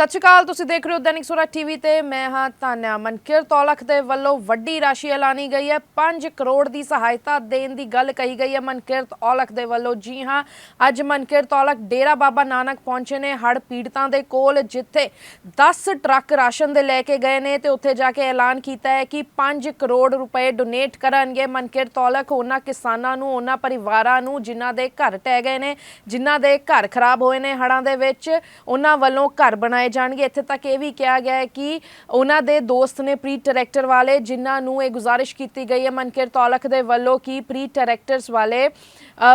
ਸਤਿ ਸ਼੍ਰੀ ਅਕਾਲ, ਤੁਸੀਂ ਦੇਖ ਰਹੇ ਹੋ ਦੈਨਿਕ ਸੂਰਾ ਟੀਵੀ ਤੇ। ਮੈਂ ਹਾਂ ਤਾਨਿਆ ਮਨਕਿਰ। ਤੌਲਖ ਦੇ ਵੱਲੋਂ ਵੱਡੀ ਰਾਸ਼ੀ ਐਲਾਨੀ ਗਈ ਹੈ। 5 ਕਰੋੜ ਦੀ ਸਹਾਇਤਾ ਦੇਣ ਦੀ ਗੱਲ ਕਹੀ ਗਈ ਹੈ ਮਨਕਿਰ ਤੌਲਖ ਦੇ ਵੱਲੋਂ। ਜੀ ਹਾਂ, ਅੱਜ ਮਨਕਿਰ ਤੌਲਖ ਡੇਰਾ ਬਾਬਾ ਨਾਨਕ ਪਹੁੰਚੇ ਨੇ ਹੜ ਪੀੜਤਾਂ ਦੇ ਕੋਲ, ਜਿੱਥੇ 10 ਟਰੱਕ ਰਾਸ਼ਨ ਦੇ ਲੈ ਕੇ ਗਏ ਨੇ ਤੇ ਉੱਥੇ ਜਾ ਕੇ ਐਲਾਨ ਕੀਤਾ ਹੈ ਕਿ 5 ਕਰੋੜ ਰੁਪਏ ਡੋਨੇਟ ਕਰਨਗੇ ਮਨਕਿਰ ਤੌਲਖ। ਉਹਨਾਂ ਕਿਸਾਨਾਂ ਨੂੰ, ਉਹਨਾਂ ਪਰਿਵਾਰਾਂ ਨੂੰ, ਜਿਨ੍ਹਾਂ ਦੇ ਘਰ ਟਹਿ ਗਏ ਨੇ, ਜਿਨ੍ਹਾਂ ਦੇ ਘਰ ਖਰਾਬ ਹੋਏ ਨੇ ਹੜ੍ਹਾਂ ਦੇ ਵਿੱਚ, ਉਹਨਾਂ ਵੱਲੋਂ ਘਰ ਬਣਾਏ ਜਾਣਗੇ। ਇੱਥੇ ਤੱਕ ਇਹ ਵੀ ਕਿਹਾ ਗਿਆ ਹੈ ਕਿ ਉਹਨਾਂ ਦੇ ਦੋਸਤ ਨੇ ਪ੍ਰੀ ਟਰੈਕਟਰ ਵਾਲੇ ਜਿਨ੍ਹਾਂ ਨੂੰ ਇਹ ਗੁਜ਼ਾਰਿਸ਼ ਕੀਤੀ ਗਈ ਹੈ, ਮਨਕੀਰ ਤੌਲਖ ਦੇ ਵੱਲੋਂ ਕਿ ਪ੍ਰੀ ਟਰੈਕਟਰਸ ਵਾਲੇ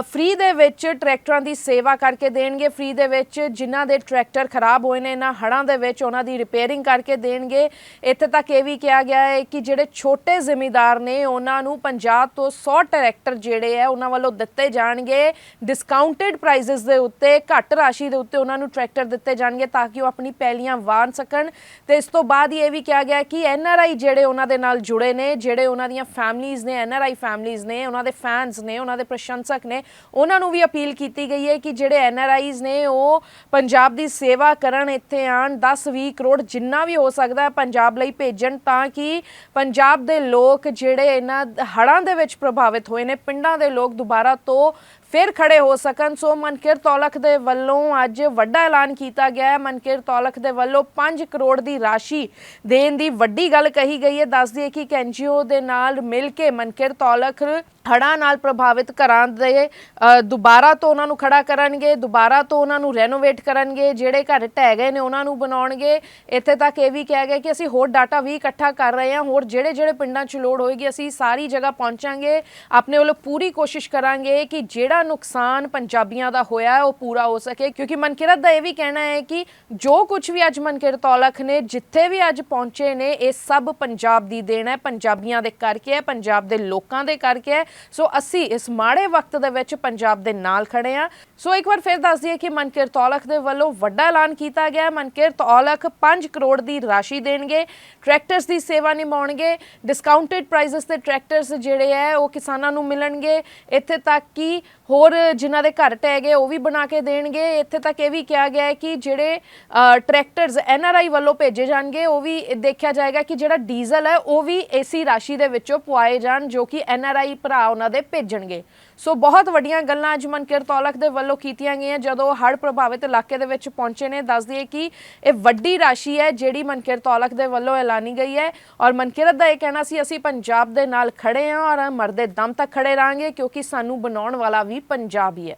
ਫ੍ਰੀ ਦੇ ਵਿੱਚ ਟਰੈਕਟਰਾਂ ਦੀ ਸੇਵਾ ਕਰਕੇ ਦੇਣਗੇ। ਫ੍ਰੀ ਦੇ ਵਿੱਚ ਜਿਨ੍ਹਾਂ ਦੇ ਟਰੈਕਟਰ ਖਰਾਬ ਹੋਏ ਨੇ, ਇਹਨਾਂ ਹੜ੍ਹਾਂ ਦੇ ਵਿੱਚ ਉਹਨਾਂ ਦੀ ਰਿਪੇਅਰਿੰਗ ਕਰਕੇ ਦੇਣਗੇ। ਇੱਥੇ ਤੱਕ ਇਹ ਵੀ ਕਿਹਾ ਗਿਆ ਹੈ ਕਿ ਜਿਹੜੇ ਛੋਟੇ ਜ਼ਿਮੀਂਦਾਰ ਨੇ, ਉਹਨਾਂ ਨੂੰ 50 ਤੋਂ 100 ਟਰੈਕਟਰ ਜਿਹੜੇ ਹੈ, ਉਹਨਾਂ ਵੱਲੋਂ ਦਿੱਤੇ ਜਾਣਗੇ। ਡਿਸਕਾਊਂਟਡ ਪ੍ਰਾਈਸਸ ਦੇ ਉੱਤੇ, ਘੱਟ ਰਾਸ਼ੀ ਦੇ ਉੱਤੇ ਉਹਨਾਂ ਨੂੰ ਟਰੈਕਟਰ ਦਿੱਤੇ ਜਾਣਗੇ ਤਾਂ ਕਿ ਉਹ ਆਪਣੀ ਪੈਲੀਆਂ ਵਾਣ ਸਕਣ ਤੇ ਇਸ ਤੋਂ ਬਾਅਦ ਇਹ ਵੀ ਕਿਹਾ ਗਿਆ ਕਿ ਐਨ ਆਰ ਆਈ ਜਿਹੜੇ ਉਹਨਾਂ ਦੇ ਨਾਲ ਜੁੜੇ ਨੇ, ਜਿਹੜੇ ਉਹਨਾਂ ਦੀਆਂ ਫੈਮਲੀਆਂ ਨੇ, ਐਨ ਆਰ ਆਈ ਫੈਮਲੀਆਂ ਨੇ, ਉਹਨਾਂ ਦੇ ਫੈਨਸ ਨੇ, ਉਹਨਾਂ ਦੇ ਪ੍ਰਸ਼ੰਸਕ ਨੇ, ਉਹਨਾਂ ਨੂੰ ਵੀ ਅਪੀਲ ਕੀਤੀ ਗਈ ਹੈ ਕਿ ਜਿਹੜੇ ਐਨ ਆਰ ਆਈਜ਼ ਨੇ ਉਹ ਪੰਜਾਬ ਦੀ ਸੇਵਾ ਕਰਨ ਇੱਥੇ ਆਣ 10 20 ਕਰੋੜ ਜਿੰਨਾ ਵੀ ਹੋ ਸਕਦਾ ਹੈ ਪੰਜਾਬ ਲਈ ਭੇਜਣ ਤਾਂ ਕਿ ਪੰਜਾਬ ਦੇ ਲੋਕ ਜਿਹੜੇ ਇਹਨਾਂ ਹੜ੍ਹਾਂ ਦੇ ਵਿੱਚ ਪ੍ਰਭਾਵਿਤ ਹੋਏ ਨੇ, ਪਿੰਡਾਂ ਦੇ ਲੋਕ ਦੁਬਾਰਾ ਤੋਂ ਫਿਰ ਖੜੇ ਹੋ ਸਕਣ। ਸੋ ਮਨਕਿਰ ਤੌਲਖ ਦੇ ਵੱਲੋਂ ਅੱਜ ਵੱਡਾ ਐਲਾਨ ਕੀਤਾ ਗਿਆ ਹੈ। ਮਨਕਿਰ ਤੌਲਖ ਦੇ ਵੱਲੋਂ 5 ਕਰੋੜ ਦੀ ਰਾਸ਼ੀ ਦੇਣ ਦੀ ਵੱਡੀ ਗੱਲ ਕਹੀ ਗਈ ਹੈ। ਦੱਸ ਦਈਏ ਕਿ ਇੱਕ ਐਨਜੀਓ ਦੇ ਨਾਲ ਮਿਲ ਕੇ ਮਨਕਿਰ ਤੌਲਖ ਹੜ੍ਹਾਂ ਨਾਲ ਪ੍ਰਭਾਵਿਤ ਘਰਾਂ ਦੇ ਦੁਬਾਰਾ ਤੋਂ ਉਹਨਾਂ ਨੂੰ ਖੜਾ ਕਰਨਗੇ, ਦੁਬਾਰਾ ਤੋਂ ਉਹਨਾਂ ਨੂੰ ਰੈਨੋਵੇਟ ਕਰਨਗੇ, ਜਿਹੜੇ ਘਰ ਢਹਿ ਗਏ ਨੇ ਉਹਨਾਂ ਨੂੰ ਬਣਾਉਣਗੇ। ਇੱਥੇ ਤੱਕ ਇਹ ਵੀ ਕਿਹਾ ਗਿਆ ਕਿ ਅਸੀਂ ਹੋਰ ਡਾਟਾ ਵੀ ਇਕੱਠਾ ਕਰ ਰਹੇ ਹਾਂ, ਹੋਰ ਜਿਹੜੇ ਜਿਹੜੇ ਪਿੰਡਾਂ 'ਚ ਲੋੜ ਹੋਏਗੀ, ਅਸੀਂ ਸਾਰੀ ਜਗ੍ਹਾ ਪਹੁੰਚਾਂਗੇ। ਆਪਣੇ ਵੱਲੋਂ ਪੂਰੀ ਕੋਸ਼ਿਸ਼ ਕਰਾਂਗੇ ਕਿ ਜਿਹੜਾ ਨੁਕਸਾਨ ਪੰਜਾਬੀਆਂ ਦਾ ਹੋਇਆ, ਉਹ ਪੂਰਾ ਹੋ ਸਕੇ। ਕਿਉਂਕਿ ਮਨਕਿਰਤ ਦਾ ਇਹ ਵੀ ਕਹਿਣਾ ਹੈ ਕਿ ਜੋ ਕੁਝ ਵੀ ਅੱਜ ਮਨਕਿਰਤ ਔਲਖ ਨੇ, ਜਿੱਥੇ ਵੀ ਅੱਜ ਪਹੁੰਚੇ ਨੇ, ਇਹ ਸਭ ਪੰਜਾਬ ਦੀ ਦੇਣ ਹੈ। ਪੰਜਾਬੀਆਂ ਦੇ ਕਰਕੇ ਹੈ, ਪੰਜਾਬ ਦੇ ਲੋਕਾਂ ਦੇ ਕਰਕੇ ਹੈ। ਸੋ ਅਸੀਂ ਇਸ ਮਾੜੇ ਵਕਤ ਦੇ ਵਿੱਚ ਪੰਜਾਬ ਦੇ ਨਾਲ ਖੜੇ ਹਾਂ। ਸੋ ਇੱਕ ਵਾਰ ਫਿਰ ਦੱਸ ਦਈਏ ਕਿ ਮਨਕਿਰਤ ਤੌਲਖ ਦੇ ਵੱਲੋਂ ਵੱਡਾ ਐਲਾਨ ਕੀਤਾ ਗਿਆ ਹੈ। ਮਨਕਿਰਤ ਤੌਲਖ 5 ਕਰੋੜ ਦੀ ਰਾਸ਼ੀ ਦੇਣਗੇ, ਟਰੈਕਟਰਸ ਦੀ ਸੇਵਾ ਨਿਭਾਉਣਗੇ ਡਿਸਕਾਊਂਟਡ ਪ੍ਰਾਈਸਸ ਤੇ ਟਰੈਕਟਰਸ ਜਿਹੜੇ ਹੈ ਉਹ ਕਿਸਾਨਾਂ ਨੂੰ ਮਿਲਣਗੇ। ਇੱਥੇ ਤੱਕ ਕਿ ਹੋਰ ਜਿਨ੍ਹਾਂ ਦੇ ਘਰ ਟਹਿ ਗਏ ਉਹ ਵੀ ਬਣਾ ਕੇ ਦੇਣਗੇ। ਇੱਥੇ ਤੱਕ ਇਹ ਵੀ ਕਿਹਾ ਗਿਆ ਹੈ ਕਿ ਜਿਹੜੇ ਟਰੈਕਟਰਸ ਐਨਆਰਆਈ ਵੱਲੋਂ ਭੇਜੇ ਜਾਣਗੇ, ਉਹ ਵੀ ਦੇਖਿਆ ਜਾਏਗਾ ਕਿ ਜਿਹੜਾ ਡੀਜ਼ਲ ਹੈ ਉਹ ਵੀ ਏਸੀ ਰਾਸ਼ੀ ਦੇ ਵਿੱਚੋਂ ਪਵਾਏ ਜਾਣ, ਜੋ ਕਿ ਐਨਆਰਆਈ ਭਰਾ ਉਹਨਾਂ ਦੇ ਭੇਜਣਗੇ। ਸੋ ਬਹੁਤ ਵੱਡੀਆਂ ਗੱਲਾਂ ਅੱਜ ਮਨਕਿਰ ਤੌਲਖ ਦੇ ਵੱਲੋਂ ਕੀਤੀਆਂ ਗਈਆਂ, ਜਦੋਂ ਹੜ੍ਹ ਪ੍ਰਭਾਵਿਤ ਇਲਾਕੇ ਦੇ ਵਿੱਚ ਪਹੁੰਚੇ ਨੇ। ਦੱਸ ਦਈਏ ਕਿ ਇਹ ਵੱਡੀ ਰਾਸ਼ੀ ਹੈ ਜਿਹੜੀ ਮਨਕਿਰ ਤੌਲਖ ਦੇ ਵੱਲੋਂ ਐਲਾਨੀ ਗਈ ਹੈ ਔਰ ਮਨਕਿਰਤ ਦਾ ਇਹ ਕਹਿਣਾ ਸੀ, ਅਸੀਂ ਪੰਜਾਬ ਦੇ ਨਾਲ ਖੜੇ ਹਾਂ ਔਰ ਮਰਦੇ ਦਮ ਤੱਕ ਖੜੇ ਰਹਾਂਗੇ ਕਿਉਂਕਿ ਸਾਨੂੰ ਬਣਾਉਣ ਵਾਲਾ ਵੀ ਪੰਜਾਬ ਹੀ ਹੈ।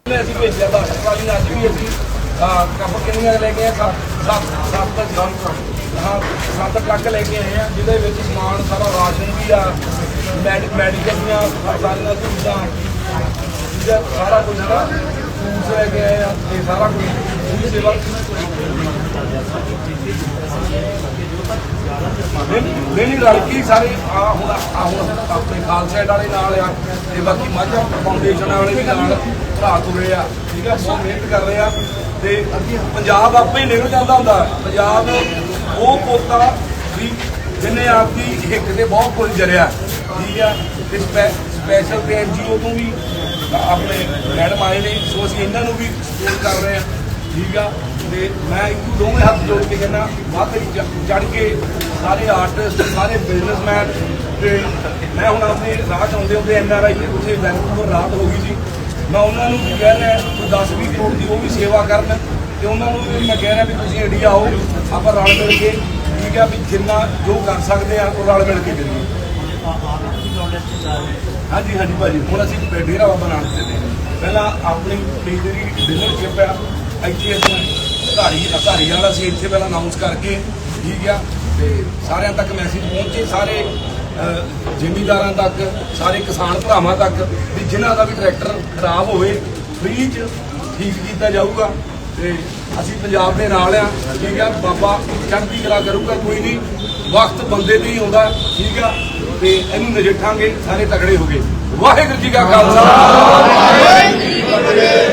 ਨੇ ਕੱਪ ਕਿੰਨੀਆਂ ਲੈ ਕੇ ਆਏ ਸੱਤ ਸੱਤ ਸੱਤ ਸੱਤ ਹਾਂ, ਸੱਤ ਟਰੱਕ ਲੈ ਕੇ ਆਏ ਆ, ਜਿਹਦੇ ਵਿੱਚ ਸਮਾਨ ਸਾਰਾ ਰਾਸ਼ਨ ਵੀ ਆ, ਮੈਡੀ, ਮੈਡੀਕਲ ਦੀਆਂ ਸਾਰੀਆਂ ਸੁਵਿਧਾਂ ਠੀਕ ਸਾਰਾ ਕੁਝ ਨਾ ਫੂਡ ਲੈ ਕੇ ਆਏ ਆ, ਇਹ ਸਾਰਾ ਕੁਝ ਪੂਰੀ ਸੇਵਾ ਨਹੀਂ ਨਹੀਂ ਰਲ ਕੇ ਸਾਰੇ, ਆ ਹੁਣ ਆ ਹੁਣ ਆਪਣੇ ਖਾਲਸਾ ਵਾਲੇ ਨਾਲ ਆ, ਤੇ ਬਾਕੀ ਮਾਝਾ ਫਾਊਂਡੇਸ਼ਨ ਵਾਲੇ ਵੀ ਨਾਲ ਭਰਾ ਤੁਰੇ ਆ, ਠੀਕ ਆ, ਬਹੁਤ ਮਿਹਨਤ ਕਰ ਰਹੇ ਆ। ਤੇ ਪੰਜਾਬ ਆਪੇ ਹੀ ਨਿਕਲ ਜਾਂਦਾ ਹੁੰਦਾ। ਪੰਜਾਬ ਉਹ ਪੋਤਾ ਵੀ ਜਿਹਨੇ ਆਪਦੀ ਹਿੱਕ ਤੇ ਬਹੁਤ ਕੁਝ ਜਰਿਆ। ਠੀਕ ਆ? ਤੇ ਸਪੈ- ਸਪੈਸ਼ਲ ਤੇ ਐਨਜੀਓ ਤੋਂ ਵੀ ਆਪਣੇ ਮੈਡਮ ਆਏ ਨੇ। ਸੋ ਅਸੀਂ ਇਹਨਾਂ ਨੂੰ ਵੀ ਸਪੋਰਟ ਕਰ ਰਹੇ ਆ ਠੀਕ ਆ? ਤੇ ਮੈਂ ਇੱਕ ਦੋਵੇਂ ਹੱਥ ਜੋੜ ਕੇ ਕਹਿੰਦਾ, ਵੱਧ ਚੜ ਕੇ ਸਾਰੇ ਆਰਟਿਸਟ ਸਾਰੇ ਬਿਜ਼ਨਸਮੈਨ ਤੇ ਮੈਂ ਹੁਣ ਆਪਣੇ ਰਾਹ 'ਚ ਆਉਂਦੇ ਹੁੰਦੇ ਐਨ ਆਰ ਆਈ ਉੱਥੇ ਵੈਨਕੂਵਰ ਰਾਤ ਹੋ ਗਈ ਸੀ। ਮੈਂ ਉਹਨਾਂ ਨੂੰ ਵੀ ਕਹਿ ਰਿਹਾ, ਕੋਈ 10 20 ਕਰੋੜ ਦੀ ਉਹ ਵੀ ਸੇਵਾ ਕਰਨ ਤੇ ਉਹਨਾਂ ਨੂੰ ਵੀ ਮੈਂ ਕਹਿ ਰਿਹਾ ਵੀ ਤੁਸੀਂ ਇੰਡੀਆ ਆਓ, ਆਪਾਂ ਰਲ ਮਿਲ ਕੇ ਠੀਕ ਆ ਵੀ ਜਿੰਨਾ ਜੋ ਕਰ ਸਕਦੇ ਆ, ਉਹ ਰਲ ਮਿਲ ਕੇ ਕਰੀਏ। ਹਾਂਜੀ ਹਾਂਜੀ ਭਾਜੀ, ਹੁਣ ਅਸੀਂ ਡੇਰਾ ਬਾਬਾ ਨਾਨਕ ਤੇ ਨੇ ਪਹਿਲਾਂ ਆਪਣੀ ਜਿਹੜੀ ਡੀਲਰਸ਼ਿਪ ਆ, ਇੱਥੇ ਅਸੀਂ ਧਾਰੀ ਧਾਰੀ ਵਾਲਾ ਸੀ ਇੱਥੇ ਪਹਿਲਾਂ ਅਨਾਉਂਸ ਕਰਕੇ, ਠੀਕ ਆ, ਤੇ ਸਾਰਿਆਂ ਤੱਕ ਮੈਸੇਜ ਪਹੁੰਚੇ, ਸਾਰੇ ਜ਼ਿਮੀਂਦਾਰਾਂ ਤੱਕ, ਸਾਰੇ ਕਿਸਾਨ ਭਰਾਵਾਂ ਤੱਕ, ਵੀ ਜਿਨ੍ਹਾਂ ਦਾ ਵੀ ਟਰੈਕਟਰ ਖਰਾਬ ਹੋਵੇ ਫ੍ਰੀ ਚ ਠੀਕ ਕੀਤਾ ਜਾਊਗਾ। ਤੇ ਅਸੀਂ ਪੰਜਾਬ ਦੇ ਨਾਲ ਆ, ਠੀਕ ਆ, ਬਾਬਾ ਚੜ੍ਹਦੀ ਕਲਾ ਕਰੂਗਾ, ਕੋਈ ਨਹੀਂ। ਵਕਤ ਬੰਦੇ ਤੇ ਹੀ ਆਉਂਦਾ, ਠੀਕ ਆ। ਤੇ ਇਹਨੂੰ ਨਜਿੱਠਾਂਗੇ, ਸਾਰੇ ਤਗੜੇ ਹੋ ਗਏ ਵਾਹਿਗੁਰੂ ਜੀ ਕਾ ਖਾਲਸਾ। ਵਾਹਿਗੁਰੂ ਜੀ ਕੀ ਫਤਿਹ।